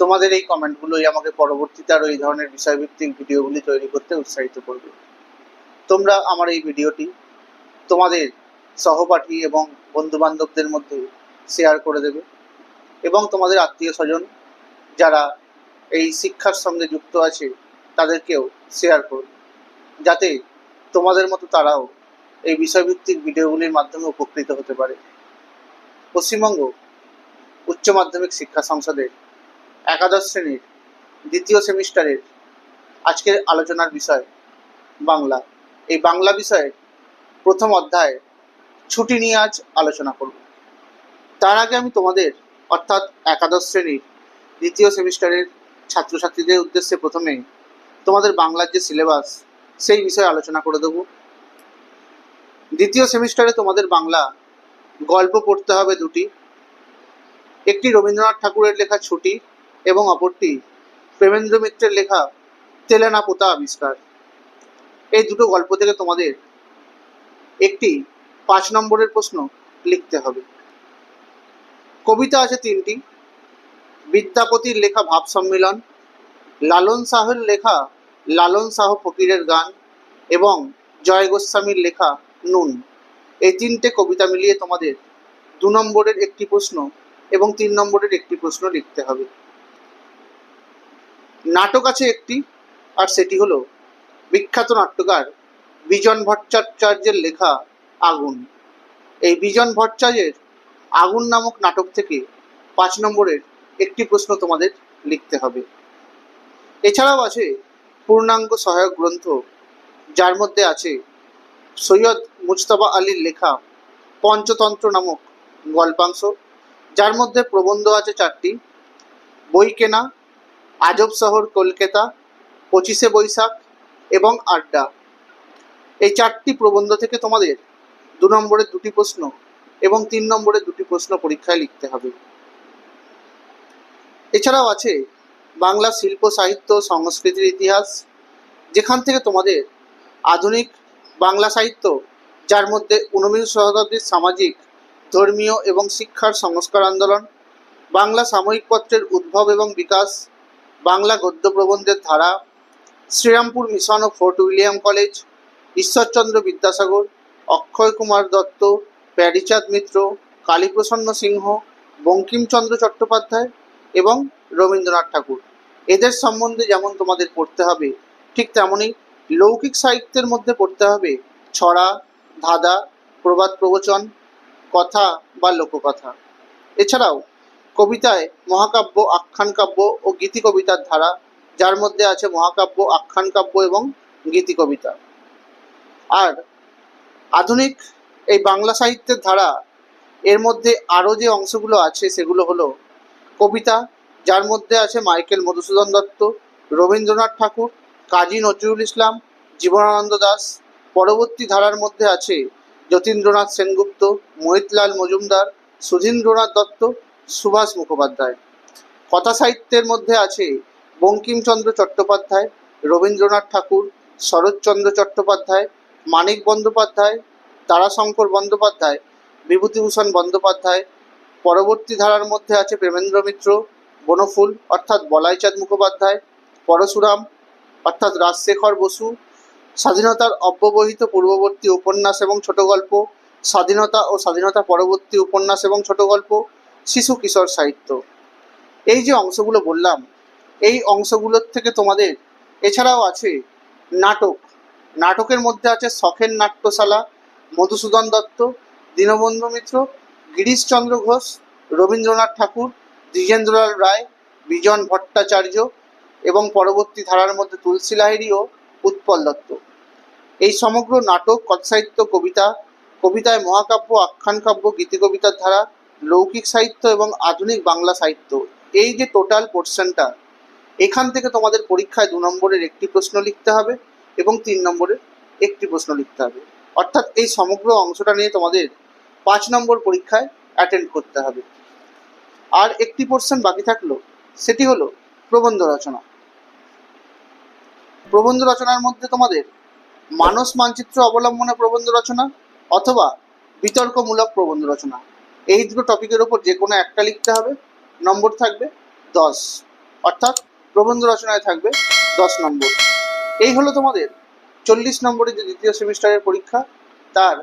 তোমাদের এই কমেন্টগুলোই আমাকে পরবর্তীতে আরও এই ধরনের বিষয়ভিত্তিক ভিডিওগুলি তৈরি করতে উৎসাহিত করবে। তোমরা আমার এই ভিডিওটি তোমাদের সহপাঠী এবং বন্ধু বান্ধবদের মধ্যে শেয়ার করে দেবে এবং তোমাদের আত্মীয় স্বজন যারা এই শিক্ষার সঙ্গে যুক্ত আছে, তাদেরকেও শেয়ার করবে। যাতে তোমাদের মতো তারাও এই বিষয়ভিত্তিক ভিডিওগুলির মাধ্যমে উপকৃত হতে পারে। পশ্চিমবঙ্গ উচ্চ মাধ্যমিক শিক্ষা সংসদের একাদশ শ্রেণির, দ্বিতীয় সেমিস্টারের আজকের আলোচনার বিষয় বাংলা। এই বাংলা বিষয়ে প্রথম অধ্যায়, ছুটি নিয়ে আজ আলোচনা করব। তার আগে আমি তোমাদের, অর্থাৎ একাদশ শ্রেণির, দ্বিতীয় সেমিস্টারের ছাত্রছাত্রীদের উদ্দেশ্যে প্রথমে তোমাদের বাংলার যে সিলেবাস, সেই বিষয়ে আলোচনা করে দেবো। দ্বিতীয় সেমিস্টারে তোমাদের বাংলা গল্প পড়তে হবে দুটি। একটি রবীন্দ্রনাথ ঠাকুরের লেখা ছুটি এবং অপরটি প্রেমেন্দ্র মিত্রের লেখা তেলেনা পোতা আবিষ্কার। এই দুটো গল্প থেকে তোমাদের একটি পাঁচ নম্বরের প্রশ্ন লিখতে হবে। কবিতা আছে তিনটি। বিদ্যাপতির লেখা ভাব সম্মিলন, লালন শাহের লেখা লালন শাহ ফকিরের গান এবং জয় গোস্বামীর লেখা নুন। এই তিনটে কবিতা মিলিয়ে তোমাদের দু নম্বরের একটি প্রশ্ন এবং তিন নম্বরের একটি প্রশ্ন লিখতে হবে। নাটক আছে একটি, আর সেটি হলো বিখ্যাত নাট্যকার বিজন ভট্টাচার্যের লেখা আগুন। এই বিজন ভট্টাচার্যের আগুন নামক নাটক থেকে পাঁচ নম্বরের একটি প্রশ্ন তোমাদের লিখতে হবে। এছাড়াও আছে পূর্ণাঙ্গ সহায়ক গ্রন্থ, যার মধ্যে আছে সৈয়দ মুজতবা আলীর লেখা পঞ্চতন্ত্র নামক গল্পাংশ, যার মধ্যে প্রবন্ধ আছে চারটি, বই কেনা আজব শহর কলকাতা, পঁচিশে বৈশাখ এবং আড্ডা। এই চারটি প্রবন্ধ থেকে তোমাদের দু নম্বরের দুটি প্রশ্ন এবং তিন নম্বরের দুটি প্রশ্ন পরীক্ষায় লিখতে হবে। এছাড়াও আছে বাংলা শিল্প, সাহিত্য, সংস্কৃতির ইতিহাস, যেখান থেকে তোমাদের আধুনিক বাংলা সাহিত্য, যার মধ্যে ঊনবিংশ শতাব্দীর সামাজিক, ধর্মীয় এবং শিক্ষার সংস্কার আন্দোলন, বাংলা সাময়িক পত্রের উদ্ভব এবং বিকাশ বাংলা গদ্য প্রবন্ধের ধারা, শ্রীরামপুর মিশন ও Fort William college, Ishwarchandra Vidyasagar, Akshay Kumar Datta, Pyarichand Mitra, Kaliprasanna Singha, Bankimchandra Chattopadhyay এবং রবীন্দ্রনাথ ঠাকুর। এদের সম্বন্ধে যেমন তোমাদের পড়তে হবে, ঠিক তেমনই লৌকিক সাহিত্যের মধ্যে পড়তে হবে ছড়া, ধাঁধা, প্রবাদ প্রবচন, কথা বা লোককথা। এছাড়াও কবিতায় মহাকাব্য আখ্যান কাব্য ও গীতি কবিতার ধারা, যার মধ্যে আছে মহাকাব্য আখ্যান কাব্য এবং গীতি কবিতা আর আধুনিক এই বাংলা সাহিত্যের ধারা, এর মধ্যে আরও যে অংশগুলো আছে সেগুলো হলো কবিতা, যার মধ্যে আছে মাইকেল মধুসূদন দত্ত, রবীন্দ্রনাথ ঠাকুর, কাজী নজরুল ইসলাম, জীবনানন্দ দাস। পরবর্তী ধারার মধ্যে আছে যতীন্দ্রনাথ সেনগুপ্ত, মোহিতলাল মজুমদার, সুধীন্দ্রনাথ দত্ত সুভাষ মুখোপাধ্যায়। কথা সাহিত্যের মধ্যে আছে বঙ্কিমচন্দ্র চট্টোপাধ্যায়, রবীন্দ্রনাথ ঠাকুর, শরৎচন্দ্র চট্টোপাধ্যায়, মানিক বন্দ্যোপাধ্যায়, তারাশঙ্কর বন্দ্যোপাধ্যায়, বিভূতিভূষণ বন্দ্যোপাধ্যায়, পরবর্তী ধারার মধ্যে আছে প্রেমেন্দ্র মিত্র, বনফুল অর্থাৎ বলাইচাঁদ মুখোপাধ্যায়, পরশুরাম অর্থাৎ রাজশেখর বসু, স্বাধীনতার অব্যবহিত পূর্ববর্তী উপন্যাস এবং ছোট গল্প স্বাধীনতা ও স্বাধীনতা পরবর্তী উপন্যাস এবং ছোট গল্প শিশু কিশোর সাহিত্য। এই যে অংশগুলো বললাম, এই অংশগুলোর থেকে তোমাদের, এছাড়াও আছে নাটক। নাটকের মধ্যে আছে শখের নাট্যশালা, মধুসূদন দত্ত, দীনবন্ধু মিত্র, গিরিশচন্দ্র ঘোষ, রবীন্দ্রনাথ ঠাকুর, দ্বিজেন্দ্রলাল রায়, বিজন ভট্টাচার্য এবং পরবর্তী ধারার মধ্যে তুলসী লাহিড়ী ও উৎপল দত্ত। এই সমগ্র নাটক, কথাসাহিত্য, কবিতা, কবিতায় মহাকাব্য, আখ্যান কাব্য, গীতিকবিতার ধারা লৌকিক সাহিত্য এবং আধুনিক বাংলা সাহিত্য, এই যে টোটাল পোর্শনটা এখান থেকে তোমাদের পরীক্ষায় দু নম্বরের একটি প্রশ্ন লিখতে হবে এবং তিন নম্বরের একটি প্রশ্ন লিখতে হবে। অর্থাৎ এই সমগ্র অংশটা নিয়ে তোমাদের পাঁচ নম্বর পরীক্ষায় অ্যাটেন্ড করতে হবে। আর একটি পোর্শন বাকি থাকল, সেটি হলো প্রবন্ধ রচনা। প্রবন্ধ রচনার মধ্যে তোমাদের মানস মানচিত্র অবলম্বনে প্রবন্ধ রচনা অথবা বিতর্কমূলক প্রবন্ধ রচনা। এই দুটো টপিকের ওপর যে কোনো একটা লিখতে হবে, নম্বর থাকবে দশ। অর্থাৎ প্রবন্ধ রচনায় থাকবে দশ নম্বর। এই হলো তোমাদের চল্লিশ নম্বরের যে দ্বিতীয় সেমিস্টারের পরীক্ষা, তার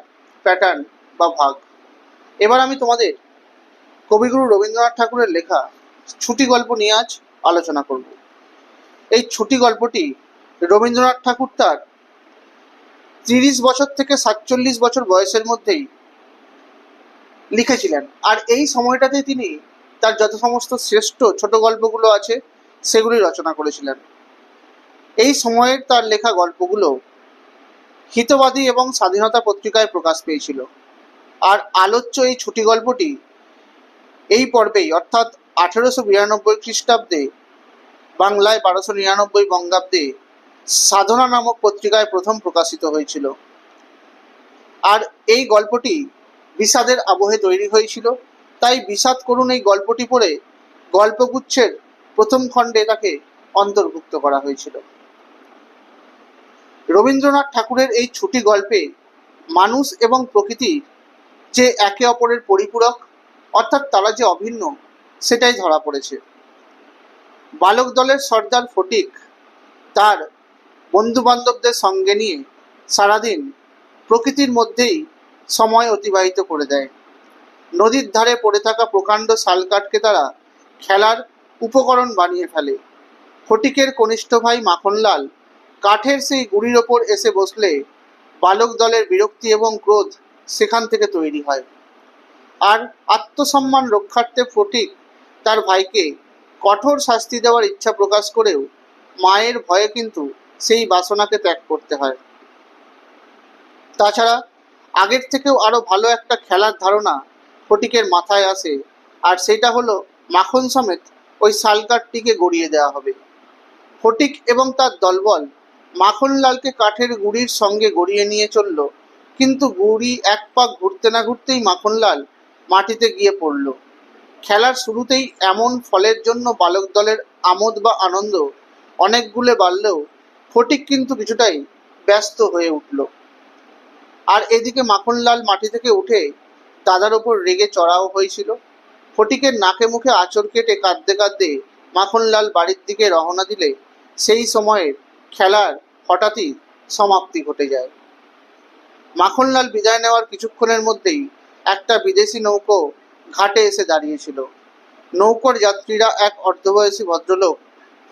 প্যাটার্ন বা ভাগ। এবার আমি তোমাদের কবিগুরু রবীন্দ্রনাথ ঠাকুরের লেখা ছুটি গল্প নিয়ে আজ আলোচনা করব। এই ছুটি গল্পটি রবীন্দ্রনাথ ঠাকুর তার তিরিশ বছর থেকে সাতচল্লিশ বছর বয়সের মধ্যেই লিখেছিলেন। আর এই সময়টাতে তিনি তার যত সমস্ত শ্রেষ্ঠ ছোট গল্পগুলো আছে, সেগুলি রচনা করেছিলেন। এই সময়ের তার লেখা গল্পগুলো হিতবাদী এবং স্বাধীনতা পত্রিকায় প্রকাশ পেয়েছিল। আর আলোচ্য এই ছুটি গল্পটি এই পর্বেই, অর্থাৎ আঠেরোশো বিরানব্বই খ্রিস্টাব্দে বাংলায় বারোশো নিরানব্বই বঙ্গাব্দে সাধনা নামক পত্রিকায় প্রথম প্রকাশিত হয়েছিল। আর এই গল্পটি বিষাদের আবহে তৈরি হয়েছিল। তাই বিষাদ করুন এই গল্পটি পড়ে গল্পগুচ্ছের প্রথম খণ্ডে তাকে অন্তর্ভুক্ত করা হয়েছিল। রবীন্দ্রনাথ ঠাকুরের এই ছুটি গল্পে মানুষ এবং প্রকৃতির যে একে অপরের পরিপূরক, অর্থাৎ তারা যে অভিন্ন, সেটাই ধরা পড়েছে। বালক দলের সর্দার ফটিক তার বন্ধু বান্ধবদের সঙ্গে নিয়ে সারাদিন প্রকৃতির মধ্যেই সময় অতিবাহিত করে দেয়। নদীর ধারে পড়ে থাকা প্রকাণ্ড শালকাঠকে তারা খেলার উপকরণ বানিয়ে ফেলে। ফটিকের কনিষ্ঠ ভাই মাখনলাল কাঠের সেই গুড়ির ওপর এসে বসলে বালক দলের বিরক্তি এবং ক্রোধ সেখান থেকে তৈরি হয়। আর আত্মসম্মান রক্ষার্থে ফটিক তার ভাইকে কঠোর শাস্তি দেওয়ার ইচ্ছা প্রকাশ করেও মায়ের ভয়ে কিন্তু সেই বাসনাকে ত্যাগ করতে হয়। তাছাড়া আগের থেকেও আরও ভালো একটা খেলার ধারণা ফটিকের মাথায় আসে। আর সেটা হলো, মাখন সমেত ওই শালকাঠটিকে গড়িয়ে দেওয়া হবে। ফটিক এবং তার দলবল মাখনলালকে কাঠের গুড়ির সঙ্গে গড়িয়ে নিয়ে চলল, কিন্তু গুড়ি এক পাক ঘুরতে না ঘুরতেই মাখনলাল মাটিতে গিয়ে পড়ল। খেলার শুরুতেই এমন ফলের জন্য বালক দলের আমোদ বা আনন্দ অনেকগুলো বাড়লেও ফটিক কিন্তু কিছুটাই ব্যস্ত হয়ে উঠল। আর এদিকে মাখনলাল মাটি থেকে উঠে দাদার ওপর রেগে চড়াও হয়েছিল। ফটিকের নাকে মুখে আঁচড় কেটে কাঁদতে কাঁদতে মাখনলাল বাড়ির দিকে রওনা দিলে, সেই সময়ে খেলার হঠাৎই সমাপ্তি ঘটে যায়। মাখনলাল বিদায় নেওয়ার কিছুক্ষণের মধ্যেই একটা বিদেশি নৌকো ঘাটে এসে দাঁড়িয়েছিল। নৌকর যাত্রীরা এক অর্ধবয়সী ভদ্রলোক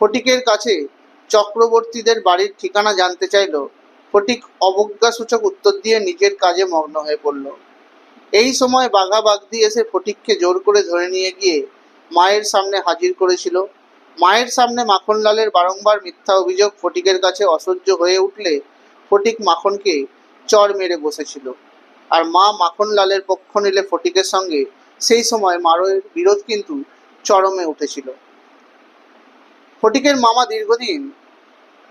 ফটিকের কাছে চক্রবর্তীদের বাড়ির ঠিকানা জানতে চাইল ফটিক অবজ্ঞাসূচক উত্তর দিয়ে নিজের কাজে মগ্ন হয়ে পড়ল। এই সময় বাঘা বাগদি এসে ফটিককে জোর করে ধরে নিয়ে গিয়ে মায়ের সামনে হাজির করেছিল। মায়ের সামনে মাখনলালের বারংবার মিথ্যা অভিযোগ ফটিকের কাছে অসহ্য হয়ে উঠলে ফটিক মাখনকে চর মেরে বসেছিল। আর মা মাখনলালের পক্ষ নিলে ফটিকের সঙ্গে সেই সময় মারোয়ের বিরোধ কিন্তু চরমে উঠেছিল। ফটিকের মামা দীর্ঘদিন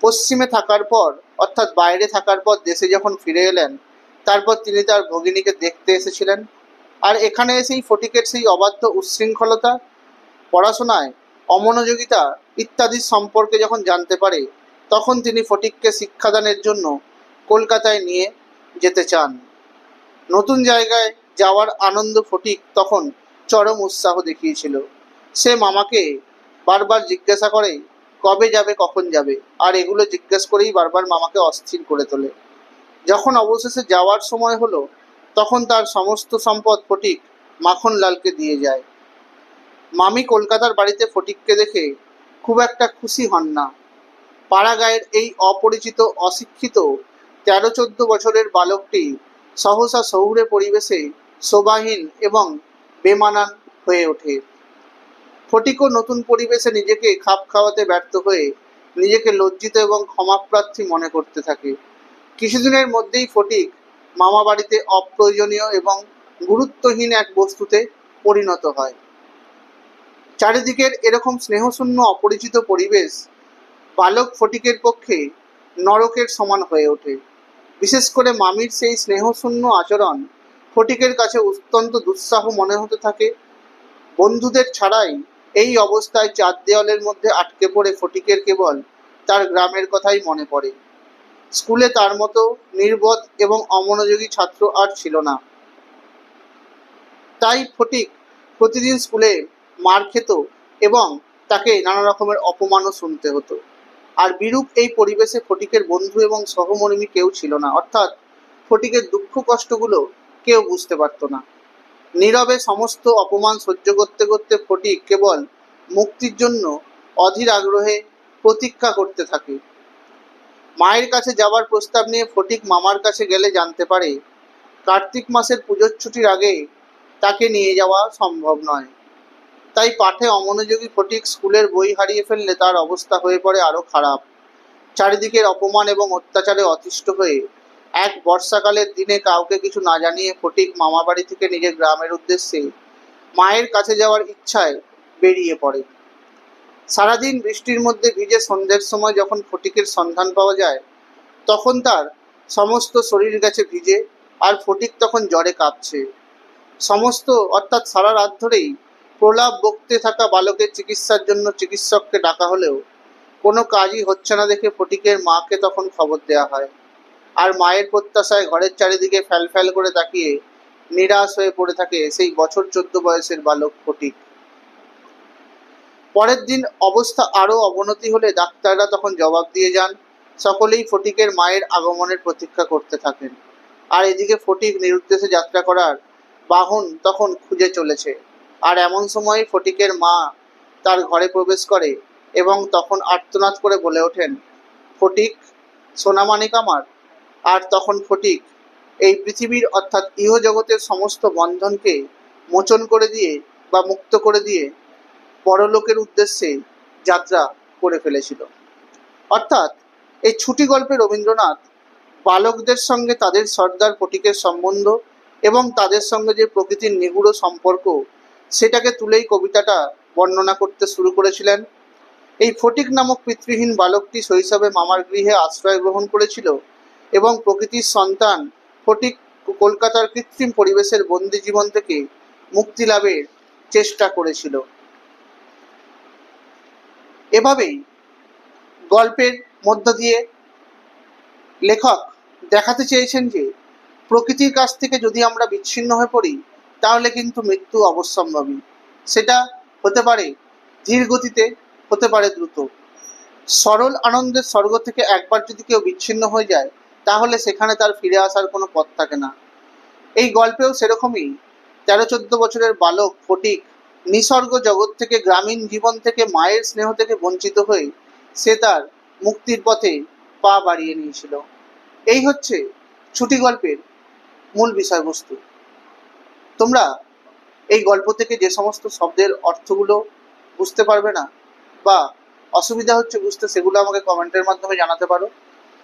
পশ্চিমে থাকার পর অর্থাৎ বাইরে থাকার পর দেশে যখন ফিরে এলেন, তারপর তিনি তার ভগিনীকে দেখতে এসেছিলেন। আর এখানে এসেই ফটিকের সেই অবাধ্য উচ্ছৃঙ্খলতা, পড়াশোনায় অমনোযোগিতা ইত্যাদির সম্পর্কে যখন জানতে পারে, তখন তিনি ফটিককে শিক্ষাদানের জন্য কলকাতায় নিয়ে যেতে চান। নতুন জায়গায় যাওয়ার আনন্দ ফটিক তখন চরম উৎসাহ দেখিয়েছিল। সে মামাকে বারবার জিজ্ঞাসা করে কবে যাবে, কখন যাবে? আর এগুলো জিজ্ঞেস করেই বারবার মামাকে অস্থির করে তোলে। যখন অবশেষে যাওয়ার সময় হলো, তখন তার সমস্ত সম্পদ ফটিক মাখনলালকে দিয়ে যায়। মামি কলকাতার বাড়িতে ফটিককে দেখে খুব একটা খুশি হন না। পাড়াগাঁয়ের এই অপরিচিত, অশিক্ষিত তেরো চোদ্দ বছরের বালকটি সহসা শহুরে পরিবেশে শোভাহীন এবং বেমানান হয়ে ওঠে। ফটিকও নতুন পরিবেশে নিজেকে খাপ খাওয়াতে ব্যর্থ হয়ে নিজেকে লজ্জিত এবং ক্ষমাপ্রার্থী মনে করতে থাকে। কিছুদিনের মধ্যেই ফটিক মামা বাড়িতে অপ্রয়োজনীয় এবং গুরুত্বহীন এক বস্তুতে পরিণত হয়। চারিদিকের এরকম স্নেহশূন্য অপরিচিত পরিবেশ বালক ফটিকের পক্ষে নরকের সমান হয়ে ওঠে। বিশেষ করে মামির সেই স্নেহশূন্য আচরণ ফটিকের কাছে অত্যন্ত দুঃসাহ মনে হতে থাকে। বন্ধুদের ছাড়াই এই অবস্থায় চার দেওয়ালের মধ্যে আটকে পড়ে ফটিকের কেবল তার গ্রামের কথাই মনে পড়ে। স্কুলে তার মতো নির্বোধ এবং অমনোযোগী ছাত্র আর ছিল না। তাই ফটিক প্রতিদিন স্কুলে মার খেত এবং তাকে নানা রকমের অপমানও শুনতে হতো। আর বিরূপ এই পরিবেশে ফটিকের বন্ধু এবং সহমর্মী কেউ ছিল না। অর্থাৎ ফটিকের দুঃখ কষ্টগুলো কেউ বুঝতে পারতো না। নীরবে সমস্ত অপমান সহ্য করতে করতে ফটিক কেবল মুক্তির জন্য অধীর আগ্রহে প্রতীক্ষা করতে থাকে। মায়ের কাছে যাওয়ার প্রস্তাব নিয়ে ফটিক মামার কাছে গেলে জানতে পারে, কার্তিক মাসের পুজোর ছুটির আগে তাকে নিয়ে যাওয়া সম্ভব নয়। তাই পাঠে অমনোযোগী ফটিক স্কুলের বই হারিয়ে ফেললে তার অবস্থা হয়ে পড়ে আরও খারাপ। চারিদিকের অপমান এবং অত্যাচারে অতিষ্ঠ হয়ে এক বর্ষাকালের দিনে কাউকে কিছু না জানিয়ে ফটিক মামা বাড়ি থেকে নিজের গ্রামের উদ্দেশ্যে মায়ের কাছে যাওয়ার ইচ্ছায় বেরিয়ে পড়ে। সারাদিন বৃষ্টির মধ্যে ভিজে সন্ধ্যের সময় যখন ফটিকের সন্ধান পাওয়া যায়, তখন তার সমস্ত শরীর গেছে ভিজে আর ফটিক তখন জ্বরে কাঁপছে। সমস্ত, অর্থাৎ সারা রাত ধরেই প্রলাপ বকতে থাকা বালকের চিকিৎসার জন্য চিকিৎসককে ডাকা হলেও কোনো কাজই হচ্ছে না দেখে ফটিকের মাকে তখন খবর দেওয়া হয়। আর মায়ের প্রত্যাশায় ঘরের চারিদিকে ফ্যাল ফ্যাল করে তাকিয়ে নিরাশ হয়ে পড়ে থাকে সেই বছর চোদ্দ বয়সের বালক ফটিক। পরের দিন অবস্থা আরও অবনতি হলে ডাক্তাররা তখন জবাব দিয়ে যান, সকলেই ফটিকের মায়ের আগমনের প্রতীক্ষা করতে থাকেন। আর এদিকে ফটিক নিরুদ্দেশে যাত্রা করার বাহন তখন খুঁজে চলেছে। আর এমন সময় ফটিকের মা তার ঘরে প্রবেশ করে এবং তখন আর্তনাদ করে বলে ওঠেন, ফটিক, সোনামানিক আমার আর তখন ফটিক, এই পৃথিবীর অর্থাৎ ইহজগতের সমস্ত বন্ধনকে মোচন করে দিয়ে বা মুক্ত করে দিয়ে পরলোকের উদ্দেশ্যে যাত্রা করে ফেলেছিল। অর্থাৎ এই ছুটি গল্পে রবীন্দ্রনাথ বালকদের সঙ্গে তাদের সর্দার ফটিকের সম্বন্ধ এবং তাদের সঙ্গে যে প্রকৃতির নিগুড় সম্পর্ক, সেটাকে তুলেই কবিতাটা বর্ণনা করতে শুরু করেছিলেন। এই ফটিক নামক পিতৃহীন বালকটি শৈশবে মামার গৃহে আশ্রয় গ্রহণ করেছিল। এবং প্রকৃতির সন্তান ফটিক কলকাতার কৃত্রিম পরিবেশের বন্দি জীবন থেকে মুক্তি লাভের চেষ্টা করেছিল। এভাবেই গল্পের মধ্য দিয়ে লেখক দেখাতে চেয়েছেন যে, প্রকৃতির কাছ থেকে যদি আমরা বিচ্ছিন্ন হয়ে পড়ি, তাহলে কিন্তু মৃত্যু অবশ্যম্ভাবী। সেটা হতে পারে ধীর গতিতে, হতে পারে দ্রুত। সরল আনন্দের স্বর্গ থেকে একবার যদি কেউ বিচ্ছিন্ন হয়ে যায় তাহলে সেখানে তার ফিরে আসার কোনো পথ থাকে না। এই গল্পেও সেরকমই। তেরো চোদ্দ বছরের বালক ফটিক নিসর্গ জগৎ থেকে গ্রামীণ জীবন থেকে মায়ের স্নেহ থেকে বঞ্চিত হয়ে সে তার মুক্তির পথে পা বাড়িয়ে নিয়েছিল। এই হচ্ছে ছুটি গল্পের মূল বিষয়বস্তু। তোমরা এই গল্প থেকে যে সমস্ত শব্দের অর্থগুলো বুঝতে পারবে না বা অসুবিধা হচ্ছে বুঝতে, সেগুলো আমাকে কমেন্টের মাধ্যমে জানাতে পারো।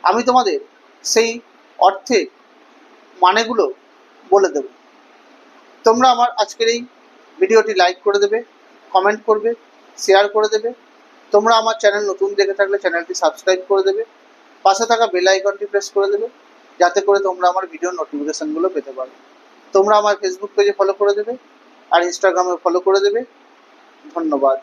আমি তোমাদের সেই অর্থে মানেগুলো বলে দেব। তোমরা আমার আজকের এই ভিডিওটি লাইক করে দেবে কমেন্ট করবে শেয়ার করে দেবে। তোমরা আমার চ্যানেল নতুন দেখে থাকলে চ্যানেলটি সাবস্ক্রাইব করে দেবে। পাশে থাকা বেল আইকনটি প্রেস করে দেবে, যাতে করে তোমরা আমার ভিডিও নোটিফিকেশনগুলো পেতে পারো। তোমরা আমার ফেসবুক পেজে ফলো করে দেবে, আর ইনস্টাগ্রামে ফলো করে দেবে। ধন্যবাদ।